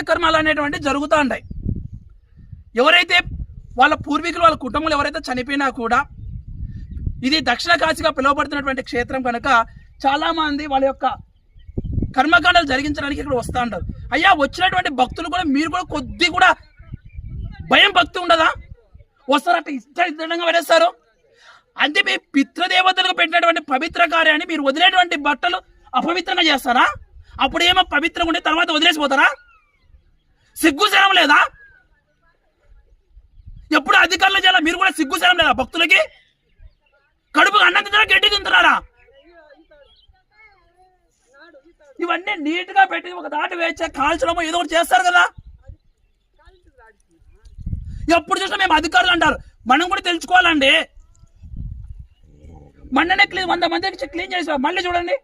కార్యక్రమాలు అనేటువంటి జరుగుతూ ఉంటాయి ఎవరైతే వాళ్ళ పూర్వీకులు వాళ్ళ కుటుంబంలో ఎవరైతే చనిపోయినా కూడా ఇది దక్షిణ కాశీగా పిలువబడుతున్నటువంటి క్షేత్రం కనుక చాలామంది వాళ్ళ యొక్క కర్మకాండాలు జరిగించడానికి ఇక్కడ వస్తూ ఉంటారు. అయ్యా వచ్చినటువంటి భక్తులు కూడా మీరు కూడా కొద్ది కూడా భయం భక్తి ఉండదా? వస్తారు? అట్లా ఇష్ట ఇష్టంగా పడేస్తారు అంటే మీ పితృదేవతలకు పెట్టినటువంటి పవిత్ర కార్యాన్ని మీరు వదిలేటువంటి బట్టలు అపవిత్రంగా చేస్తారా? అప్పుడు ఏమో పవిత్రంగా ఉండే తర్వాత వదిలేసిపోతారా? సిగ్గు లేదా? ఎప్పుడు అధికారులు చేయాలా? మీరు కూడా సిగ్గు లేదా భక్తులకి? కడుపు అన్నం తింటారా గడ్డి తింటున్నారా? ఇవన్నీ నీట్గా పెట్టి ఒక దాటి వేచే కాల్చడమో ఏదో ఒకటి చేస్తారు కదా. ఎప్పుడు చూసినా మేము అధికారులు అంటారు. మనం కూడా తెలుసుకోవాలండి. మొన్ననే క్లీన్ వంద మందికి క్లీన్ చేసాం మళ్ళీ చూడండి.